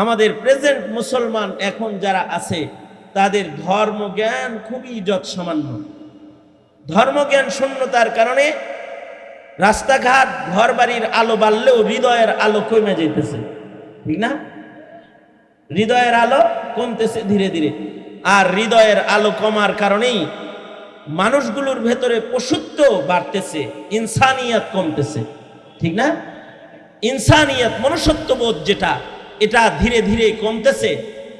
আমাদের প্রেজেন্ট মুসলমান এখন যারা আছে, তাদের ধর্মজ্ঞান খুবই যৎ সামান্য ধর্মজ্ঞান শূন্যতার কারণে রাস্তাঘাট ঘর বাড়ির আলো বাড়লেও হৃদয়ের আলো কমে যেতেছে। ঠিক না? হৃদয়ের আলো কমতেছে ধীরে ধীরে। আর হৃদয়ের আলো কমার কারণেই মানুষগুলোর ভেতরে পশুত্ব বাড়তেছে, ইনসানিয়াত কমতেছে। ঠিক না? ইনসানিয়াত মনুষ্যত্ববোধ যেটা এটা ধীরে ধীরে কমতেছে।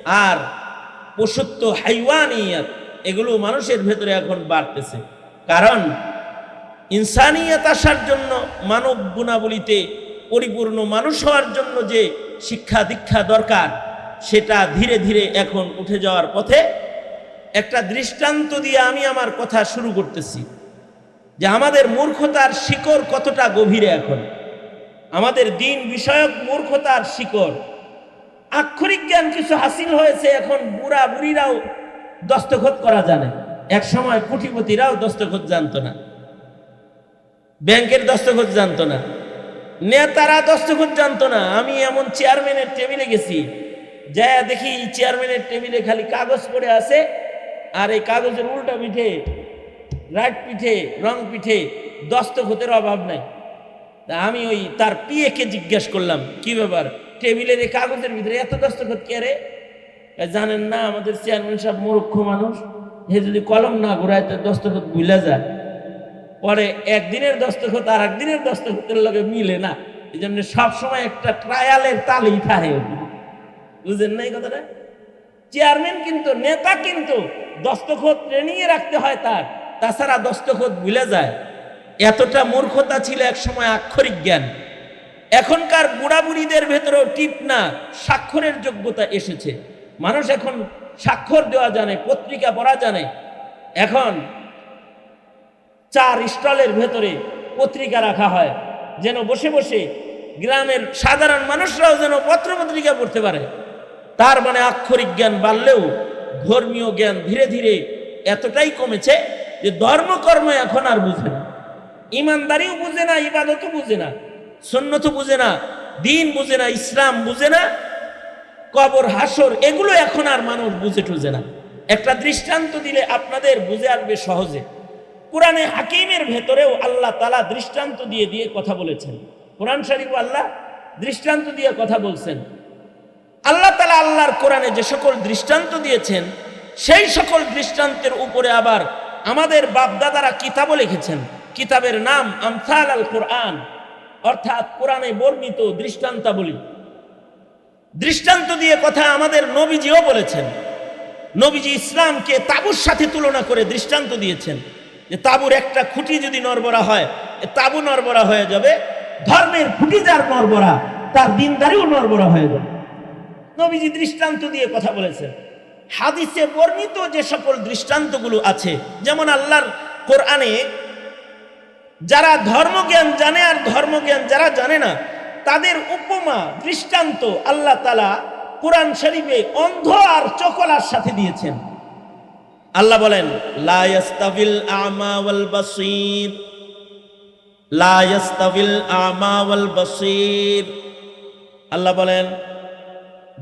আর পশুত্ব হাইওয়ানিয়াত, এগুলো মানুষের ভেতরে এখন বাড়তেছে। কারণ ইনসানিয়াত আসার জন্য, মানব গুণাবলীতে পরিপূর্ণ মানুষ হওয়ার জন্য যে শিক্ষা দীক্ষা দরকার, সেটা ধীরে ধীরে এখন উঠে যাওয়ার পথে একটা দৃষ্টান্ত দিয়ে আমি আমার কথা শুরু করতেছি। যে আমাদের মূর্খতার শিকড় কতটা গভীরে এখন? আমাদের দিন বিষয়ক মূর্খতার শিকড় আক্ষরিক জ্ঞান কিছু হাসিল হয়েছে, এখন বুড়া বুড়িরাও দস্তখত করা জানে। এক সময় কুটিপতিরাও দস্তখত জানতো না। ব্যাংকের দস্তখত জানতো না। নেতারা দস্তখত জানতো না। আমি এমন চেয়ারম্যানের টেবিলে গেছি যা দেখি চেয়ারম্যানের টেবিলে খালি কাগজ পড়ে আছে, আর এই কাগজের উল্টা পিঠে রাইট পিঠে রং পিঠে দস্তখতের অভাব নাই। আমি ওই তার পিএকে জিজ্ঞেস করলাম, কি ব্যাপার? টেবিলের কাগজের ভিতরে এত দস্তখত কে রে? জানেন না, আমাদের চেয়ারম্যান সাহেব মূর্খ মানুষ। হে যদি কলম না ঘুরায় তো দস্তখত ভুলে যায়। পরে একদিনের দস্তখত আর একদিনের দস্তখতের লগে মিলে না। এই জন্য সবসময় একটা ট্রায়ালের তালেই থাকে বুঝলেন না এই কথাটা? চেয়ারম্যান কিন্তু, নেতা কিন্তু দস্তখত ট্রেনিংয়ে রাখতে হয় তার। তাছাড়া দস্তখত ভুলে যায়। এতটা মূর্খতা ছিল এক সময় আক্ষরিক জ্ঞান। এখনকার বুড়াবুড়িদের ভেতরেও টিপ না, স্বাক্ষরের যোগ্যতা এসেছে। মানুষ এখন স্বাক্ষর দেওয়া জানে, পত্রিকা পড়া জানে। এখন চার স্টলের ভেতরে পত্রিকা রাখা হয়, যেন বসে বসে গ্রামের সাধারণ মানুষরাও যেন পত্র পত্রিকা পড়তে পারে। তার মানে আক্ষরিক জ্ঞান বাড়লেও ধর্মীয় জ্ঞান ধীরে ধীরে এতটাই কমেছে যে ধর্মকর্ম এখন আর বুঝে না। ইমানদারিও বুঝে না, ইবাদতও বুঝে না। সন্ন্যত বুঝে না, দিন বুঝে না, ইসলাম বুঝে না, কবর হাসর এগুলো এখন আর মানুষ বুঝে টুঝে না। একটা দৃষ্টান্ত দিলে আপনাদের বুঝে আসবে সহজে। কোরআনে হাকিমের ভেতরেও আল্লাহ তালা দৃষ্টান্ত দিয়ে দিয়ে কথা বলেছেন। কোরআন শরীফ আল্লাহ দৃষ্টান্ত দিয়ে কথা বলছেন। আল্লাহ তালা আল্লাহর কোরআনে যে সকল দৃষ্টান্ত দিয়েছেন, সেই সকল দৃষ্টান্তের উপরে আবার আমাদের বাপদাদারা কিতাবও লিখেছেন। কিতাবের নাম আমসাল আল কোরআন অর্থাৎ কোরআনে বর্ণিত দৃষ্টান্তাবলী। দৃষ্টান্ত দিয়ে কথা আমাদের নবীজিও বলেছেন। নবীজি ইসলামকে তাবুর সাথে তুলনা করে দৃষ্টান্ত দিয়েছেন। যে তাবুর একটা খুঁটি যদি নরবরা হয় তাবু নরবরা হয়ে যাবে, ধর্মের খুঁটি যার নরবরা, তার দিনদারিও নরবরা হয়ে যাবে। নবীজি দৃষ্টান্ত দিয়ে কথা বলেছেন। হাদিসে বর্ণিত যে সকল দৃষ্টান্তগুলো আছে, যেমন আল্লাহর কোরআনে যারা ধর্মজ্ঞান জানে আর ধর্মজ্ঞান যারা জানে না, তাদের উপমা, দৃষ্টান্ত আল্লাহ তালা কোরআন শরীফে অন্ধ আর চকলার সাথে দিয়েছেন। আল্লাহ বলেন আল্লাহ বলেন,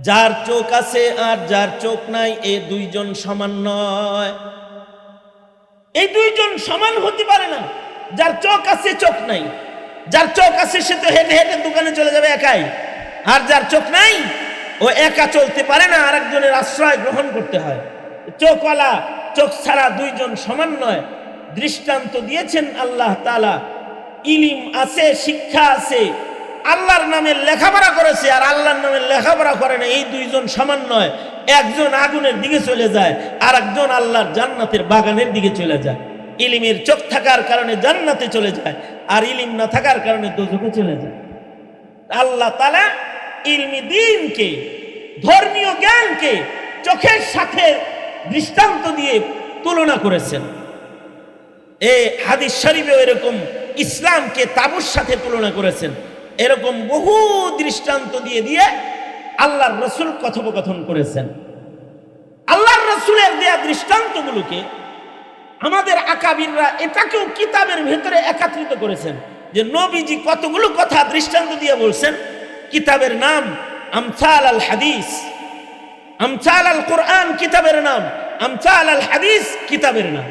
যার চোখ আছে আর যার চোখ নাই, এ দুইজন সমান নয়। এই দুইজন সমান হতে পারে না। যার চোখ আছে, চোখ নাই। যার চোখ আছে, সে তো হেঁটে হেঁটে দোকানে চলে যাবে একাই। আর যার চোখ নাই, ও একা চলতে পারে না আর একজনের আশ্রয় গ্রহণ করতে হয়। চোখওয়ালা, চোখ ছাড়া দুইজন সমান নয়। দৃষ্টান্ত দিয়েছেন আল্লাহ তালা ইলিম আছে, শিক্ষা আছে। আল্লাহর নামে লেখাপড়া করেছে, আর আল্লাহর নামে লেখাপড়া করে না, এই দুইজন সমান নয়। একজন আগুনের দিকে চলে যায় আর একজন আল্লাহর জান্নাতের বাগানের দিকে চলে যায়। ইলিমের চোখ থাকার কারণে জান্নাতে চলে যায়, আর ইলিম না থাকার কারণে দোজকে চলে যায়। আল্লাহ তালা ইলমি দিনকে, ধর্মীয় জ্ঞানকে চোখের সাথে দৃষ্টান্ত দিয়ে তুলনা করেছেন। এ হাদিস শরীফেও এরকম ইসলামকে তাবুর সাথে তুলনা করেছেন। এরকম বহু দৃষ্টান্ত দিয়ে দিয়ে আল্লাহর রসুল কথোপকথন করেছেন। আল্লাহর রসুলের দেয়া দৃষ্টান্তগুলোকে আমাদের আকাবিররা এটাকেও কিতাবের ভেতরে একত্রিত করেছেন যে নবীজি কতগুলো কথা দৃষ্টান্ত দিয়ে বলছেন। কিতাবের নাম আমসাল আল হাদিস। আমসাল আল কোরআন কিতাবের নাম। আমসাল আল হাদিস কিতাবের নাম।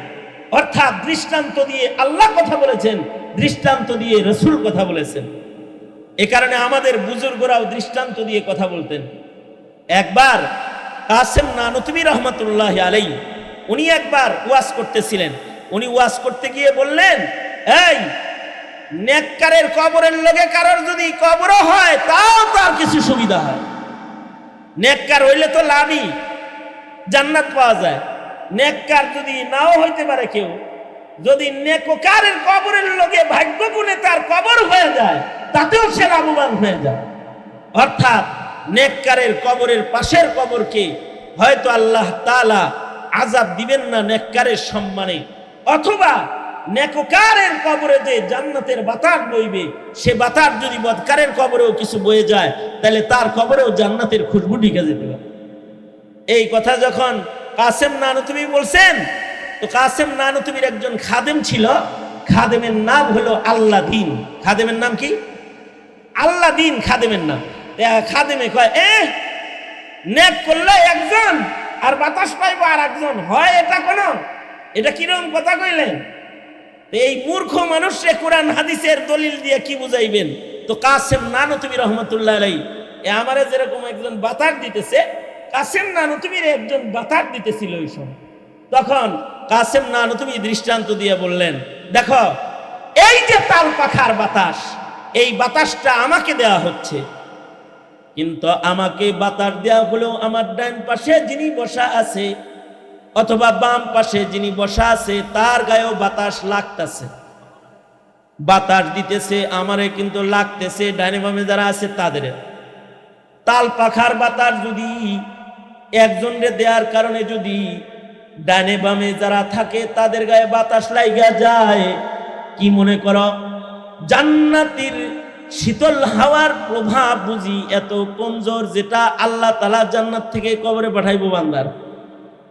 অর্থাৎ দৃষ্টান্ত দিয়ে আল্লাহ কথা বলেছেন, দৃষ্টান্ত দিয়ে রসুল কথা বলেছেন। এ কারণে আমাদের বুজুর্গরাও দৃষ্টান্ত দিয়ে কথা বলতেন। একবার কাসেম নানুতবি রহমতুল্লাহ আলাই উনি একবার ওয়াজ করতেছিলেন। উনি ওয়াজ করতে গিয়ে বললেন, এই, নেককারের কবরের লোকে কারোর যদি কবরও হয়, তাও তার কিছু সুবিধা হয়। নেককার হইলে তো লাভই, জান্নাত পাওয়া যায়। নেককার যদি নাও হইতে পারে কেউ, যদি নেককারের কবরের লোকে ভাগ্য গুণে তার কবর হয়ে যায়, তাতেও সে লাভবান হয়ে যায়। অর্থাৎ নেককারের কবরের পাশের কবরকে হয়তো আল্লাহ তাআলা আজাব দিবেন না নেককারের সম্মানে, অথবা নেককারের কবরে যে জান্নাতের বাতাস বইবে সে বাতাস যদি বদকারের কবরেও কিছু বয়ে যায়, তাহলে তার কবরেও জান্নাতের খুশবু ঢিকে যেতে পারে। এই কথা যখন কাসেম নানুতুবি বলছেন, তো কাসেম নানুতুবির একজন খাদেম ছিল, খাদেমের নাম হলো আল্লাহ দিন খাদেমের নাম কি? আল্লাহ দিন খাদেমের নাম। খাদেমে কয় এ নেক করলে একজন আর বাতাস পাইবো আর একজন। হয় এটা কোন? এটা কীরকম কথা কইলেন? এই মূর্খ মানুষে কোরআন হাদিসের দলিল দিয়ে কি বুঝাইবেন? তো কাসেম নানুতুবি রহমতুল্লাহ আলাই এ আমারে যেরকম একজন বাতাস দিতেছে, কাসেম নানুতুবির একজন বাতাস দিতেছিল ওই সময়। তখন কাসেম নানুতুবি দৃষ্টান্ত দিয়ে বললেন, দেখো, এই যে তাল পাখার বাতাস, এই বাতাসটা আমাকে দেয়া হচ্ছে। কিন্তু আমাকে বাতাস দেওয়া হলেও আমার ডান পাশে যিনি বসা আছে অথবা বাম পাশে যিনি বসা আছে, তার গায়েও বাতাস লাগতেছে। বাতাস দিতেছে, আমারে কিন্তু লাগতেছে ডাইনে বামে যারা আছে তাদের। তাল পাখার বাতাস যদি একজনরে দেওয়ার কারণে যদি ডানে বামে যারা থাকে, তাদের গায়ে বাতাস লাইগা যায়, কি মনে করো? জান্নাতির শীতল হাওয়ার প্রভাব বুঝি এত কমজোর যেটা আল্লাহ তালা জান্নাত থেকে কবরে পাঠাইবো বান্দার।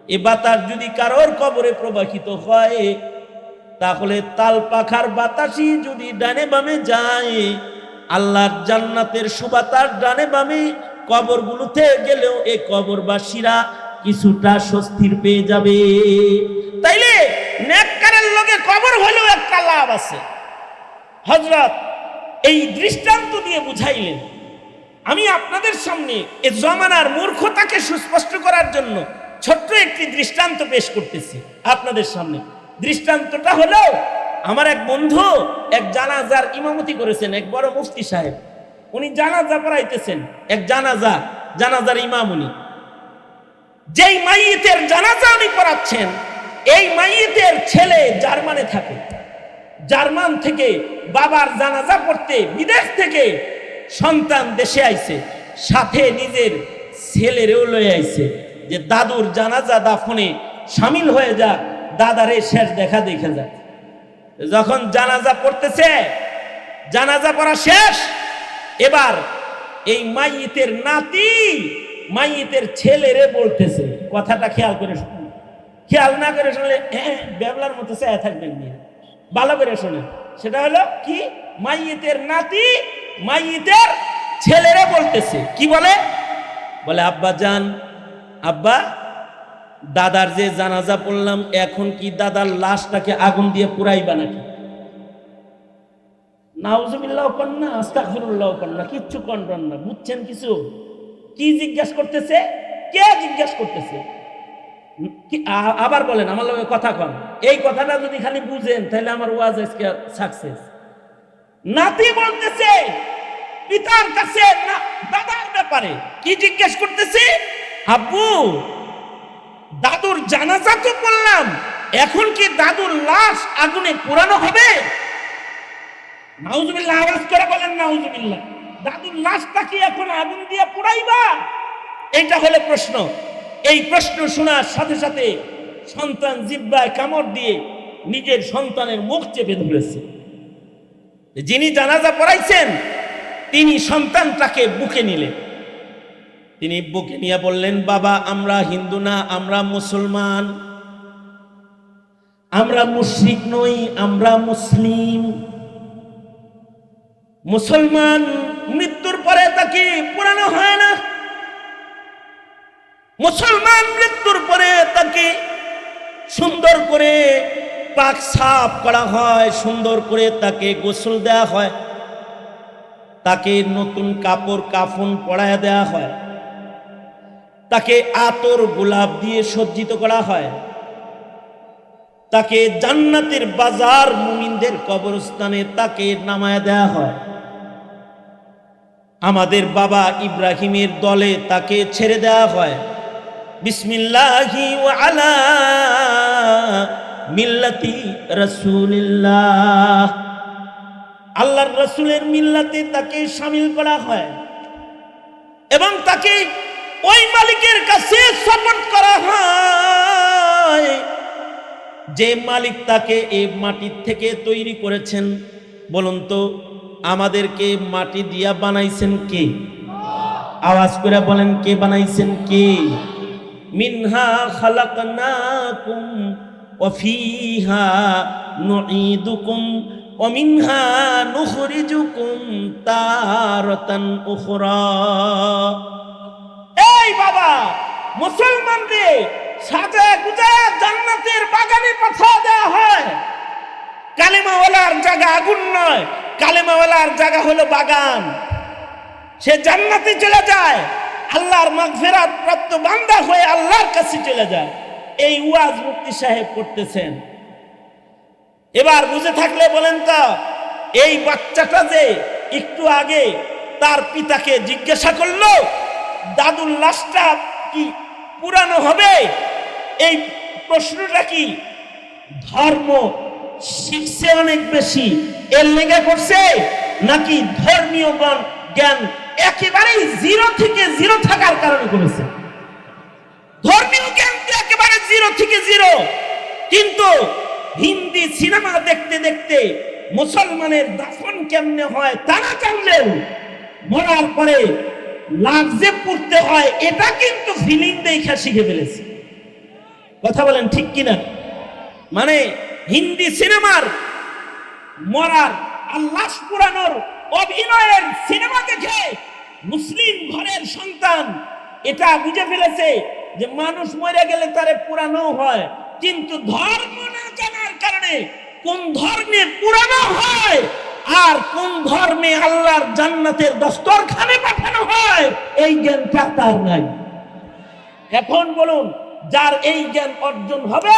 এ বাতাস যদি কারোর কবরে প্রবাহিত হয়, তাহলে তাল পাখার বাতাসই যদি ডানে বামে যায় আল্লাহর জান্নাতের সুবাতাস ডানে বামে কবরগুলোতে গেলেও এ কবরবাসীরা কিছুটা স্বস্তির পেয়ে যাবে। তাইলে নেককারের লগে কবর হলেও একটা লাভ আছে। হজরত এই দৃষ্টান্ত দিয়ে বুঝাইলেন, আমি আপনাদের সামনে এ জমানার মূর্খতাকে সুস্পষ্ট করার জন্য ছোট্ট একটি দৃষ্টান্ত পেশ করতেছি আপনাদের সামনে। দৃষ্টান্তটা হলো আমার এক বন্ধু এক জানাজার ইমামতি করেছেন, এক বড় মুফতি সাহেব। উনি জানাজা পড়াইতেছেন, এক জানাজা, জানাজার ইমাম উনি। যেই মাইয়েতের জানাজা উনি পড়াচ্ছেন, এই মাইয়েতের ছেলে জার্মানে থাকে। জার্মান থেকে বাবার জানাজা পড়তে বিদেশ থেকে সন্তান দেশে আইছে, সাথে নিজের ছেলেরেও লয়ে আইছে, যে দাদুর জানাজা দাফনে সামিল হয়ে যাক দাদারে শেষ দেখা দেখে যাক যখন জানাজা পড়তেছে, জানাজা পড়া শেষ, এবার এই মাইতের নাতি মাইয়েতের ছেলেরে বলতেছে, কথাটা খেয়াল করে শুনুন। খেয়াল না করে শুনলে হ্যাঁ ব্যাবলার মতো চেয়ে থাকবেন নিয়ে ভালো করে শোনেন সেটা হলো কি? মাইয়েতের নাতি মাইয়েতের ছেলেরে বলতেছে। কি বলে? বলে, আব্বা যান আব্বা, দাদার যে জানাজা পড়লাম, এখন কি দাদার লাশটাকে আগুন দিয়ে পুরাইবা নাকি? নাউজুবিল্লাহ কন্যা আস্তাগফিরুল্লাহ কন্যা কিচ্ছু কন্টন না, বুঝছেন কিছু? কি জিজ্ঞেস করতেছে? কে জিজ্ঞেস করতেছে? আবার বলেন, আমার লগে কথা কন। এই কথাটা যদি খালি বুঝেন, তাহলে আমার ওয়াজ আজকে সাকসেস নাতি বলতেছে, পিতার কাছে দাদার ব্যাপারে। কি জিজ্ঞেস করতেছি? আব্বু, দাদুর জানাজা তো করলাম এখন কি দাদুর লাশ আগুনে পোড়ানো হবে? নাউজুবিল্লাহ, আওয়াজ করে বলেন নাউজুবিল্লাহ। দাদুর লাশটা কি এখন আগুন দিয়ে পোড়াইবা? এইটা হলো প্রশ্ন। এই প্রশ্ন শোনার সাথে সাথে সন্তান জিব্বায় কামড় দিয়ে নিজের সন্তানের মুখ চেপে ধরেছে। যিনি জানাজা পড়াইছেন, তিনি সন্তানটাকে বুকে নিলেন। তিনি বুকে নিয়ে বললেন, বাবা, আমরা হিন্দু না, আমরা মুসলমান। আমরা মুশরিক নই, আমরা মুসলিম। মুসলমান মৃত্যুর পরে তাকে পুরানো হয় না। মুসলমান মৃত্যুর পরে তাকে সুন্দর করে পাক সাফ করা হয়, সুন্দর করে তাকে গোসল দেওয়া হয়। তাকে নতুন কাপড়, কাফন পরায় দেওয়া হয়। তাকে আতর, গোলাপ দিয়ে সজ্জিত করা হয়। তাকে জান্নাতের বাজার মুমিনদের কবরস্থানে তাকে নামায় দেওয়া হয়। আমাদের বাবা ইব্রাহিমের দলে তাকে ছেড়ে দেওয়া হয়। বিসমিল্লাহি ওয়া আলা মিল্লাতি রাসূলিল্লাহ। আল্লাহর রসুলের মিল্লাতে তাকে সামিল করা হয় এবং তাকে ওই মালিকের কাছে সাপোর্ট করা হয় যে মালিক তাকে এই মাটির থেকে তৈরি করেছেন। বলুন তো, আমাদেরকে মাটি দিয়া বানাইছেন কে? আওয়াজ করে বলেন, কে বানাইছেন কে? মিনহা খালাকনাকুম, ওয়া ফিহা নুঈদুকুম, ওয়া মিনহা নুখরিজুকুম তারাতান উখরা। এই বাবা, মুসলমানকে সাজায় গুজায় জান্নাতের বাগানে পাঠা দেওয়া হয়। কালেমাওয়ালার জায়গা আগুন নয়, কালেমাওয়ালার জায়গা হলো বাগান। সে জান্নাতে চলে যায়। আল্লাহর মাগফিরাত প্রাপ্ত বান্দা হয়ে আল্লাহর কাছে চলে যায়। এই ওয়াজ মুক্তি সাহেব করতেছেন। এবার বুঝে থাকলে বলেন তো, এই বাচ্চাটা যে একটু আগে তার পিতাকে জিজ্ঞাসা করল, দাদুর লাশটা কি পুরানো হবে? এই প্রশ্নটা কি ধর্ম শিখছে অনেক বেশি, এর লেগে করছে নাকি ধর্মীয় জ্ঞান- জ্ঞান একেবারেই জিরো থেকে জিরো থাকার কারণে করেছে। ধর্মীয় জ্ঞান তো একেবারে জিরো থেকে জিরো কিন্তু হিন্দি সিনেমা দেখতে দেখতে মুসলমানের দাফন কেমনে হয় তারা জানলেন মরার পরে যে পড়তে হয়, এটা কিন্তু ফিলিং দেখা শিখে ফেলেছে। কথা বলেন ঠিক কিনা? মানে হিন্দি সিনেমার মরার আল্লাহ পুরানোর অভিনয়ের সিনেমা দেখে মুসলিম ঘরের সন্তান, এটা বুঝে ফেলেছে যে মানুষ মরে গেলে তারে পুরানো হয়। কিন্তু ধর্ম না জানার কারণে কোন ধর্মে পুরানো হয় আর কোন ধর্মে আল্লাহর জান্নাতের দস্তরখানে পাঠানো হয়, এই জ্ঞানটা তার নাই। এখন বলুন, যার এই জ্ঞান অর্জন হবে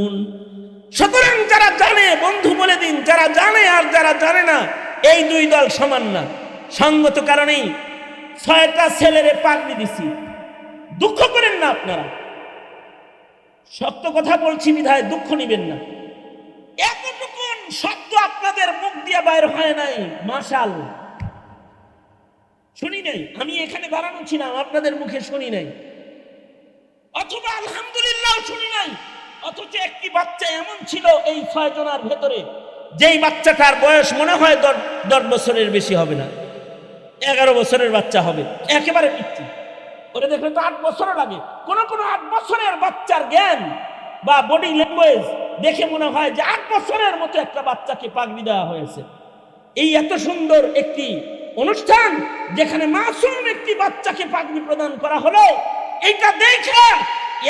সুতরাং যারা জানে, বন্ধু বলে দিন, যারা জানে আর যারা জানে না, এই দুই দল সমান না। সঙ্গত কারণেই ছয়টা ছেলেরে পাগড়ি দিছি। দুঃখ করেন না আপনারা। সত্য কথা বলছি বিধায় দুঃখ নিবেন না। এতটুকুন শব্দ আপনাদের মুখ দিয়ে বাইর হয় নাই, মাশাল। শুনি নাই? আমি এখানে দাঁড়ানো ছিলাম, আপনাদের মুখে শুনি নাই। অথবা আলহামদুলিল্লাহ শুনি নাই। অথচ একটি বাচ্চা এমন ছিল এই ছয় জনার ভেতরে, যেই বাচ্চাটার বয়স মনে হয় দশ- বছরের বেশি হবে না। এগারো বছরের বাচ্চা হবে, একেবারে পিচ্ছি ওটা দেখলে তো আট বছরও লাগে। কোন, কোনো আট বছরের বাচ্চার জ্ঞান বা বডি ল্যাঙ্গুয়েজ দেখে মনে হয় যে আট বছরের মতো একটা বাচ্চাকে পাগড়ি দেওয়া হয়েছে। এই এত সুন্দর একটি অনুষ্ঠান যেখানে মাসুম একটি বাচ্চাকে পাগড়ি প্রদান করা হলো, এইটা দেখে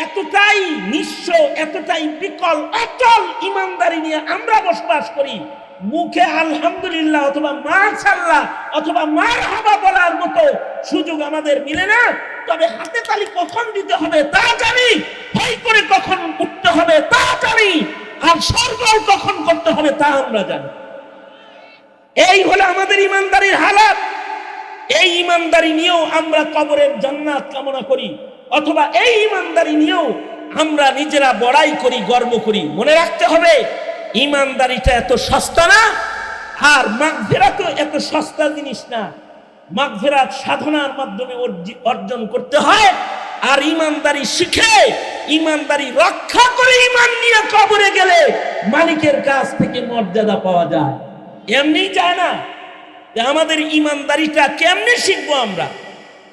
এতটাই নিঃস্ব, এতটাই বিকল অচল ইমানদারি নিয়ে আমরা বসবাস করি। মুখে আলহামদুলিল্লাহ অথবা মা মাশাল্লাহ অথবা মার হাবা বলার মতো সুযোগ আমাদের মিলে না। তবে হাতে তালি কখন দিতে হবে তা জানি, ভয় করে কখন উঠতে হবে তা জানি, আর স্বর্গ কখন করতে হবে তা আমরা জানি। এই হলো আমাদের ইমানদারির হালাত। এই ইমানদারি নিয়েও আমরা কবরের জান্নাত কামনা করি। অথবা এই ইমানদারি নিয়েও আমরা নিজেরা বড়াই করি, গর্ব করি। মনে রাখতে হবে, ইমানদারিটা এত সস্তা না, আর মাঘেরা তো এত সস্তা জিনিস না। মাগফিরাত সাধনার মাধ্যমে অর্জি- অর্জন করতে হয়, আর ইমানদারি শিখে, ইমানদারি রক্ষা করে ইমান নিয়ে কবরে গেলে মালিকের কাছ থেকে মর্যাদা পাওয়া যায়। এমনি যায় না আমাদের ইমানদারিটা কেমনে শিখব আমরা?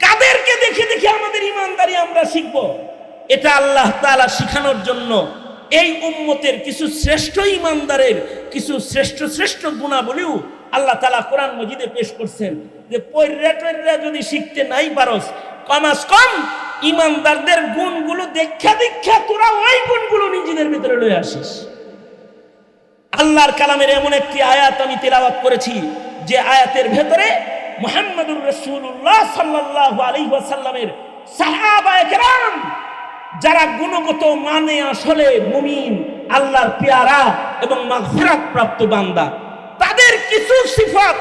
কাদেরকে দেখে দেখে আমাদের ইমানদারি আমরা শিখব। এটা আল্লাহ তালা শিখানোর জন্য এই উম্মতের কিছু শ্রেষ্ঠ ইমানদারের কিছু শ্রেষ্ঠ শ্রেষ্ঠ গুণাবলীও আল্লাহ তালা কোরআন মজিদে পেশ করছেন যে, পৈরা টৈরা যদি শিখতে নাই পারস, কমাস কম, ইমানদারদের গুণগুলো দেখা দেখা তোরা ওই গুণগুলো নিজেদের ভিতরে লয়ে আসিস। আল্লাহর কালামের এমন একটি আয়াত আমি তেলাওয়াত করেছি যে আয়াতের ভেতরে মোহাম্মদুর রসুল্লাহ সাল্লাহ আলী ওয়াসাল্লামের সাহাবায়ে কেরাম, যারা গুণগত মানে আসলে মুমিন, আল্লাহর পেয়ারা এবং মাগফিরাত প্রাপ্ত বান্দা, তাদের কিছু সিফাত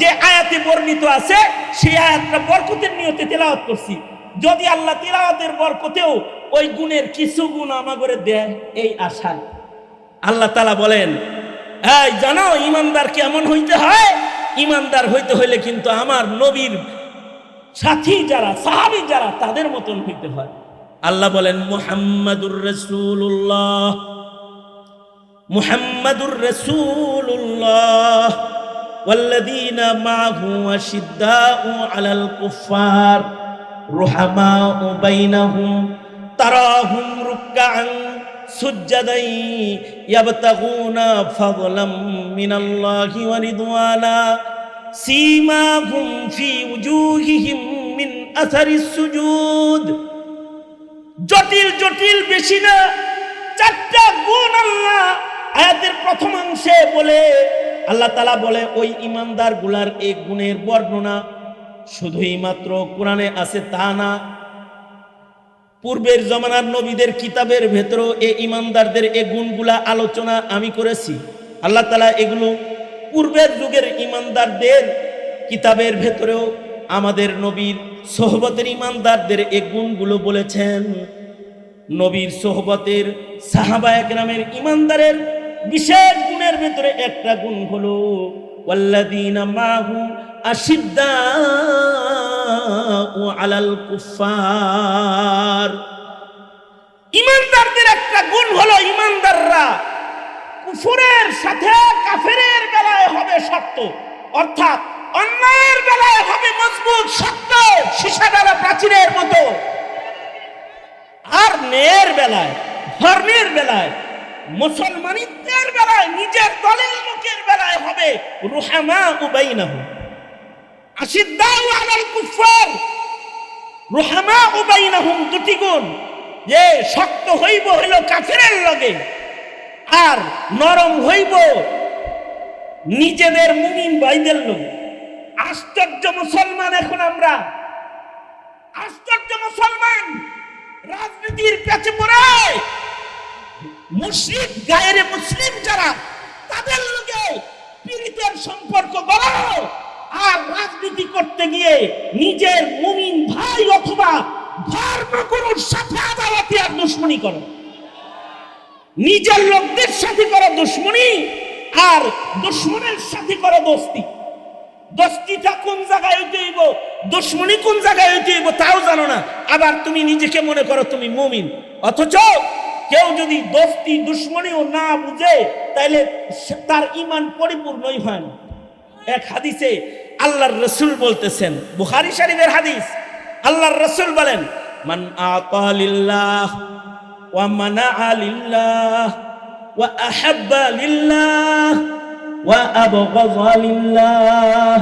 যে আয়াতে বর্ণিত আছে, সেই আয়াতটা বরকতের নিয়তে তেলাওয়াত করছি। যদি আল্লাহ তেলাওয়াতের বরকতেও ওই গুণের কিছু গুণ আমাগরে দেয়, এই আশায়। আল্লাহ তালা বলেন, এই জানো ইমানদার কেমন হইতে হয় ইমানদার হইতে হইলে কিন্তু আমার নবীর সাথী যারা সাহাবী যারা তাদের মতন হইতে হয় আল্লাহ বলেন মুহাম্মাদুর রাসূলুল্লাহ মুহাম্মাদুর রাসূলুল্লাহ والذين معه أشداء على الكفار رحماء بينهم تراهم ركعا সুজ্জাদাই ইয়াবতাগুনা ফাদলাম মিনাল্লাহি ওয়া রিদওয়ানা। সীমাহুম ফি উজুহিহিম মিন আসারিস সুজুদ। জটিল জটিল, বেশি না, চারটা গুণ আল্লাহ। আয়াতের প্রথম অংশে বলে, আল্লাহ তালা বলে, ওই ইমানদারগুলার এই গুণের বর্ণনা শুধুই মাত্র কোরআনে আছে তা না। পূর্বের জমানার নবীদের কিতাবের ভেতরেও এ ইমানদারদের এ গুণগুলা আলোচনা আমি করেছি। আল্লাহ তালা এগুলো পূর্বের যুগের ইমানদারদের কিতাবের ভেতরেও আমাদের নবীর সোহবতের ইমানদারদের এ গুণগুলো বলেছেন। নবীর সোহবতের সাহাবা একরামের ইমানদারের বিশেষ গুণের ভেতরে একটা গুণ হলো মাহু আলাল কুফার ইমানদারদের একটা গুণ হলো ইমানদাররা কুফুরের সাথে কাফেরের বেলায় হবে শক্ত। অর্থাৎ অন্যায়ের বেলায় হবে মজবুত, শক্ত সীসাডালা প্রাচীরের মতো। আর ন্যায়ের বেলায়, ধর্মের বেলায়, মুসলমানিত্বের বেলায়, নিজের দলের লোকের বেলায় হবে রুহামা উবাইনাহু দুটি গুণ যে শক্ত হইল লগে, আর নরম হইব আশ্চর্য মুসলমান এখন আমরা। আশ্চর্য মুসলমান। রাজনীতির কাছে পড়ে। মুসলিম গায়ের মুসলিম যারা, তাদের পীড়িতের সম্পর্ক করো আর রাজনীতি করতে গিয়ে নিজের মুমিন ভাই অথবা ধর্মগুরুর সাথে আদালতে আর দুশ্মনী করো। নিজের লোকদের সাথে করো দুশ্মনী আর দুশ্মনের সাথে করো দোস্তি। দোস্তিটা কোন জায়গায় হইতে হইব? দুশ্মনী কোন জায়গায় হইতে হইব তাও জানো না। আবার তুমি নিজেকে মনে করো তুমি মুমিন। অথচ কেউ যদি দোস্তি দুশ্মনীও না বুঝে, তাইলে সে- তার ইমান পরিপূর্ণই হয় না। এক হাদিসে আল্লাহর রসুল বলতেছেন, বুখারী শরীফের হাদিস, আল্লাহর রসুল বলেন, মান আতালিল্লাহ ওয়া লিল্লাহ ওয়া আহাব্বা লিল্লাহ ওয়া আবগাযা লিল্লাহ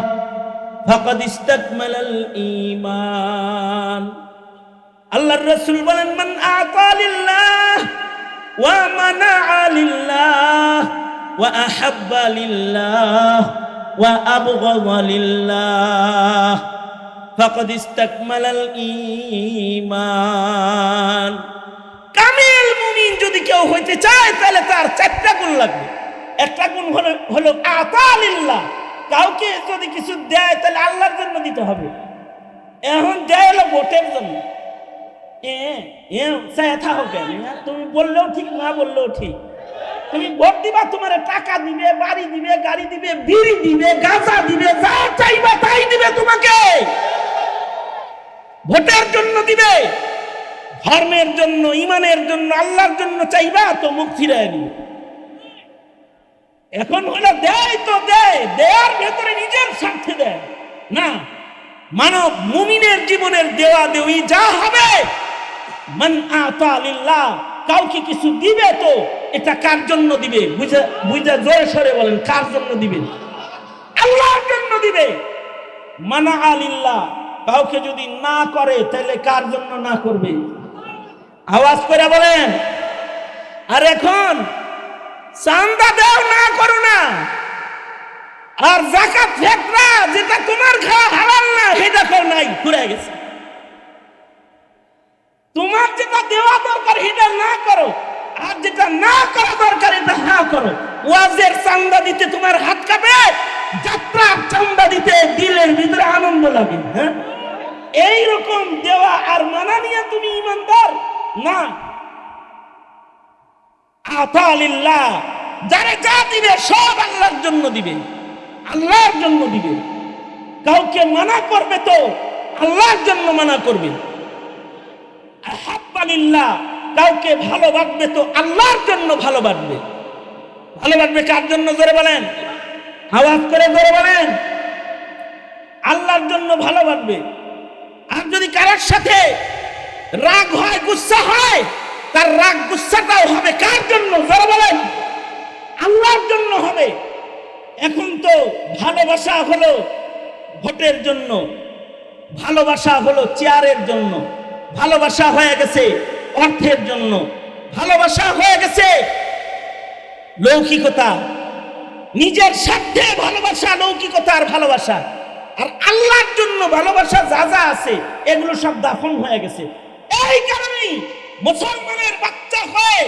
ফাকাদ ইস্তাকমালাল ঈমান। আল্লাহর রাসূল বলেন, মান আতা লিল্লাহ ওয়া লিল্লাহ ওয়া আহাব্বা লিল্লাহ আবগাযা লিল্লাহ, ফাকাদ ইস্তাকমালাল ঈমান। কামিল মুমিন যদি কেউ হইতে চায়, তাহলে তার চারটা গুণ লাগবে। একটা গুণ হলো হলো আতালিল্লাহ কাউকে যদি কিছু দেয়, তাহলে আল্লাহর জন্য দিতে হবে। এখন দেয় হলো ভোটের জন্য। এ এ চায় থাকো কেন? তুমি বললেও ঠিক, না বললেও ঠিক। তুমি ভোট দিবা, তোমার টাকা দিবে, বাড়ি দিবে, গাড়ি দিবে, বিড়ি দিবে, গাঁজা দিবে, যা চাইবা তাই দিবে তোমাকে। ভোটের জন্য দিবে, ধর্মের জন্য, ইমানের জন্য, আল্লাহর জন্য চাইবা তো মুখ ফিরায় দিবে এখন হলো দেয় তো দেয় দেওয়ার ভেতরে নিজের স্বার্থে দেয়। না, মানব মুমিনের জীবনের দেওয়া দেওয়ি যা হবে, মান আতা লিল্লাহ কাউকে কিছু দিবে তো এটা কার জন্য দিবে? বুঝে বুঝে জোরে সরে বলেন, কার জন্য দিবে? আল্লাহর জন্য দিবে। মানা আলিল্লাহ, কাউকে যদি না করে, তাহলে কার জন্য না করবে? আওয়াজ করে বলেন। আর এখন, চান্দা দেও না করো না। আর জাকাত ফেকরা যেটা তোমার খাওয়া হালাল না, সেটা কেউ নাই, ঘুরে গেছে তোমার যেটা দেওয়া দরকার সেটা না করো, আর যেটা না করা দরকার এটা হ্যাঁ করো। ওয়াজের চান্দা দিতে তোমার হাত কাঁপে, যাত্রার চান্দা দিতে দিলের ভিতরে আনন্দ লাগে হ্যাঁ? এইরকম দেওয়া আর মানা নিয়ে তুমি ইমানদার? না। আতালিল্লাহ, যারা যা দিবে সব আল্লাহর জন্য দিবে, আল্লাহর জন্য দিবে। কাউকে মানা করবে তো আল্লাহর জন্য মানা করবে। হাব্বালিল্লাহ কাউকে ভালোবাসবে তো আল্লাহর জন্য ভালোবাসবে ভালোবাসবে কার জন্য? জোরে বলেন। আওয়াজ করে জোরে বলেন। আল্লাহর জন্য ভালোবাসবে আর যদি কারোর সাথে রাগ হয়, গুসা হয়, তার রাগ, গুসাটাও হবে। কার জন্য? জোরে বলেন। আল্লাহর জন্য হবে। এখন তো ভালোবাসা হলো ভোটের জন্য, ভালোবাসা হলো চেয়ারের জন্য, ভালোবাসা হয়ে গেছে। অর্থের জন্য ভালোবাসা হয়ে গেছে। লৌকিকতা, নিজের স্বার্থে ভালোবাসা, লৌকিকতা আর ভালোবাসা। আর আল্লাহর জন্য ভালোবাসা যা যা আছে, এগুলো সব দাফন হয়ে গেছে। এই কারণেই মুসলমানের বাচ্চা হয়ে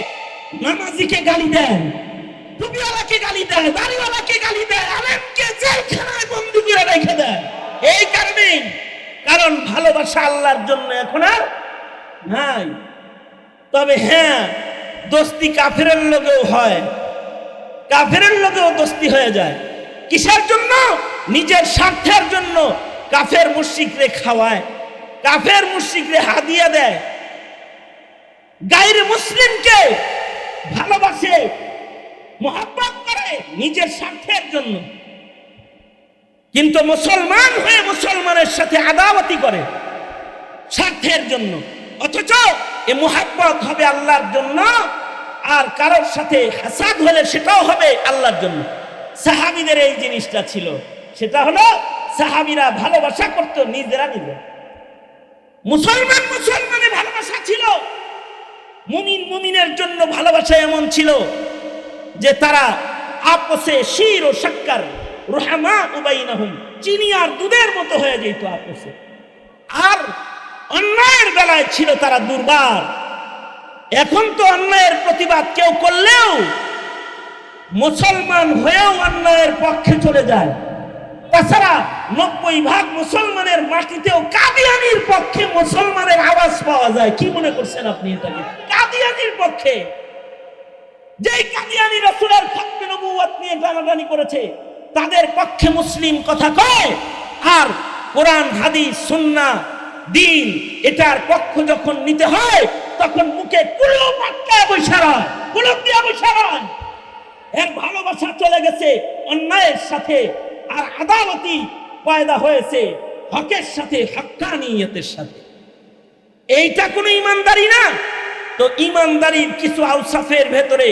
নামাজিকে গালি দেন, টুপিওয়ালাকে গালি দেয় দাড়িওয়ালাকে গালি দেয় আলেমকে জেলখানায় বন্দি করে রেখে দেয় এই কারণেই, কারণ ভালোবাসা আল্লাহর জন্য এখন আর নাই। তবে হ্যাঁ দোস্তি কাফেরের লোকেও হয়। কাফেরের লোকেও দোস্তি হয়ে যায়। কিসের জন্য? নিজের স্বার্থের জন্য কাফের মুশিকরে খাওয়ায়, কাফের মুশিকরে হাদিয়া দেয়। গায়ের মুসলিমকে ভালোবাসে, মোহাব্বত করে নিজের স্বার্থের জন্য। কিন্তু মুসলমান হয়ে মুসলমানের সাথে আদাবতি করে স্বার্থের জন্য। অথচ এ মোহাব্বত হবে আল্লাহর জন্য, আর কারোর সাথে হাসাদ হলে সেটাও হবে আল্লাহর জন্য। সাহাবিদের এই জিনিসটা ছিল। সেটা হলো, সাহাবিরা ভালোবাসা করত, নিজেরা নিজে মুসলমান মুসলমানে ভালোবাসা ছিল। মুমিন মুমিনের জন্য ভালোবাসা এমন ছিল যে তারা আপসে শির ও সাক্কার, রোহামা উবাইনাহুম, চিনি আর দুধের মতো হয়ে যেত আপসে। আর অন্যায়ের বেলায় ছিল তারা দুর্বার। এখন তো অন্যায়ের প্রতিবাদ কেউ করলেও মুসলমান হয়েও অন্যায়ের পক্ষে চলে যায়। তাছাড়া নব্বই ভাগ মুসলমানের মাটিতেও কাদিয়ানির পক্ষে মুসলমানের আওয়াজ পাওয়া যায়। কি মনে করছেন আপনি এটাকে? কাদিয়ানির পক্ষে। যেই কাদিয়ানি রসুলের খতমে নবুয়ত নিয়ে টানাটানি করেছে, তাদের পক্ষে মুসলিম কথা কয়, আর কোরআন, হাদিস সুন্না দিন এটার পক্ষ যখন নিতে হয়, তখন মুখে কুলো পাট্টায় বৈশারয় কুলো দিয়া বৈশারয় এর ভালোবাসা চলে গেছে, অন্যায়ের সাথে আর আদালতি পয়দা হয়েছে, হকের সাথে, হক্কানিয়তের সাথে। এইটা কোনো ইমানদারি না। তো ইমানদারির কিছু আউসাফের ভেতরে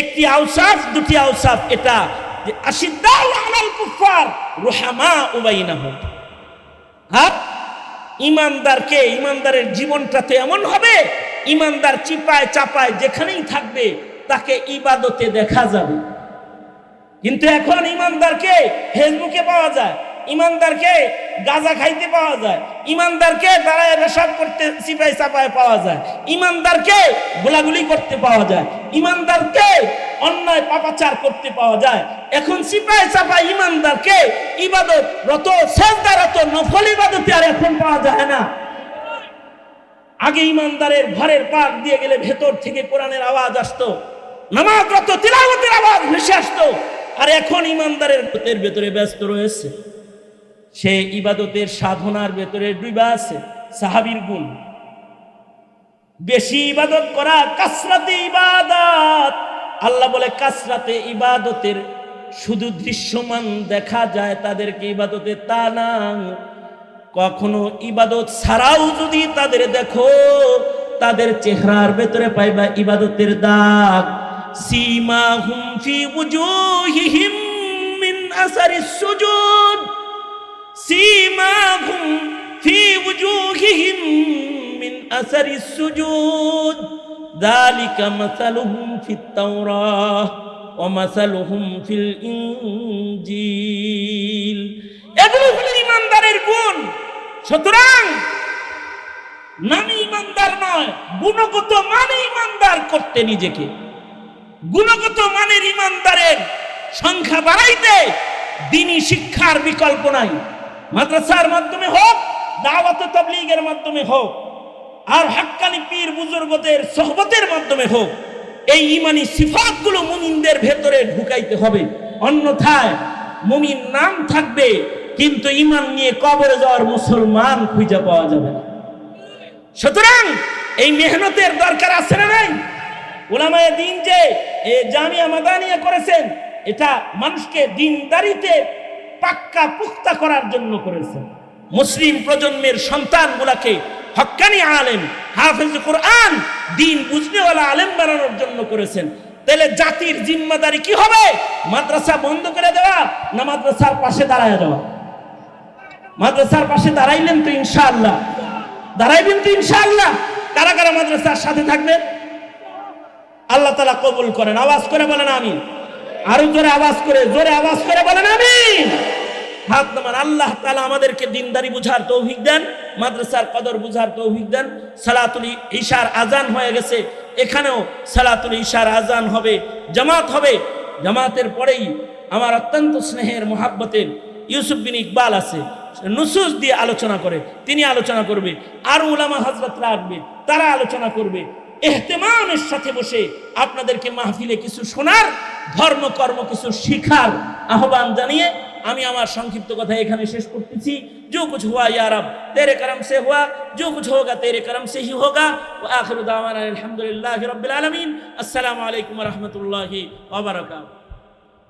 একটি আউসাফ দুটি আউসাফ এটা যে আশিদ্দাউ আলাল কুফার রুহামা উবাইনাহুম আর ইমানদারকে, ইমানদারের জীবনটা তো এমন হবে, ইমানদার চিপায় চাপায় যেখানেই থাকবে, তাকে ইবাদতে দেখা যাবে। কিন্তু এখন ইমানদারকে ফেসবুকে পাওয়া যায়। ইমানদারকে গাঁজা খাইতে পাওয়া যায়। ইমানদারকে দাঁড়ায় পেশাব করতে চিপাই চাপায় পাওয়া যায়। ইমানদারকে গোলাগুলি করতে পাওয়া যায়। ইমানদারকে অন্যায়, পাপাচার করতে পাওয়া যায়। এখন সিপাই চাপা ইমানদারকে ইবাদত রত সেজদারত নফল ইবাদতে আর এখন পাওয়া যায় না। আগে ইমানদারের ঘরের পাক দিয়ে গেলে ভেতর থেকে কোরআনের আওয়াজ আসতো। নামাজরত, তিলাওয়াতের আওয়াজ ভেসে আসতো। আর এখন ইমানদারের ভেতরে ব্যস্ত রয়েছে। সে ইবাদতের সাধনার ভেতরে ডুবা আছে, সাহাবীর গুণ। বেশি ইবাদত করা কাসরাতে ইবাদত। আল্লাহ বলে, কাসরাতে ইবাদতের শুধু দৃশ্যমান দেখা যায় তাদেরকে ইবাদতে, তা না। কখনো ইবাদত ছাড়াও যদি তাদের দেখো, তাদের চেহারার ভেতরে পাইবা ইবাদতের দাগ। সীমা হুম ফি উজুহিহিম মিন আসারিস সুজুদ। سيماهم في وجوههم من أثر السجود ذلك مثلهم في التوراة ومثلهم في الإنجيل এগুলো হলো ইমানদারের গুণ সুতরাং নামে ইমানদার নয় গুণগত মানে ইমানদার করতে নিজেকে গুণগত মানের ইমানদারের সংখ্যা বাড়াইতে দিনী শিক্ষার বিকল্প নাই মাদ্রাসার মাধ্যমে হোক, দাওয়াত তবলিগের মাধ্যমে হোক, আর হাক্কানি পীর বুজুর্গদের সহবতের মাধ্যমে হোক, এই ইমানি সিফাতগুলো মুমিনদের ভেতরে ঢুকাইতে হবে। অন্যথায় মুমিন নাম থাকবে, কিন্তু ইমান নিয়ে কবরে যাওয়ার মুসলমান খুঁজে পাওয়া যাবে না। সুতরাং এই মেহনতের দরকার আছে না নাই? ওলামায়ে দিন যে জামিয়া মাদানিয়া করেছেন, এটা মানুষকে দিনদারিতে পাক্কা পুক্তা করার জন্য করেছেন মুসলিম প্রজন্মের সন্তানগুলাকে হক্কানি আলেম, হাফেজ কোরআন, দিন বুঝনেওয়ালা আলেম বানানোর জন্য করেছেন। তাহলে জাতির জিম্মাদারি কি হবে? মাদ্রাসা বন্ধ করে দেওয়া না মাদ্রাসার পাশে দাঁড়ায় যাওয়া? মাদ্রাসার পাশে দাঁড়াইলেন তো ইনশাআল্লাহ। দাঁড়াইবেন তো ইনশাআল্লাহ। কারা কারা মাদ্রাসার সাথে থাকবেন? আল্লাহ তালা কবুল করেন। আওয়াজ করে বলেন আমি আরও জোরে আওয়াজ করে, জোরে আওয়াজ করে বলেন আমি হাত নামান, আল্লাহ তালা আমাদেরকে দিনদারি বুঝার তৌফিক দেন, মাদ্রাসার কদর বুঝার তৌফিক দেন। সালাতুল ঈশার আজান হয়ে গেছে, এখানেও সালাতুল ঈশার আজান হবে, জামাত হবে। জামাতের পরেই আমার অত্যন্ত স্নেহের মোহাব্বতের ইউসুফ বিন ইকবাল আছে নুসুস দিয়ে আলোচনা করে, তিনি আলোচনা করবে। আর উলামা হজরতরা আসবে তারা আলোচনা করবে। এহতেমামের সাথে বসে আপনাদেরকে মাহফিলে কিছু শোনার ধর্ম কর্ম কিছু শিখার আহ্বান জানিয়ে আমি আমার সংক্ষিপ্ত কথা এখানে শেষ করতেছি जो कुछ हुआ या रब तेरे करम से हुआ जो कुछ होगा तेरे करम से ही होगा व आखिर दावाना अल्हम्दुलिल्लाहि रब्बिल आलमीन अस्सलाम वालेकुम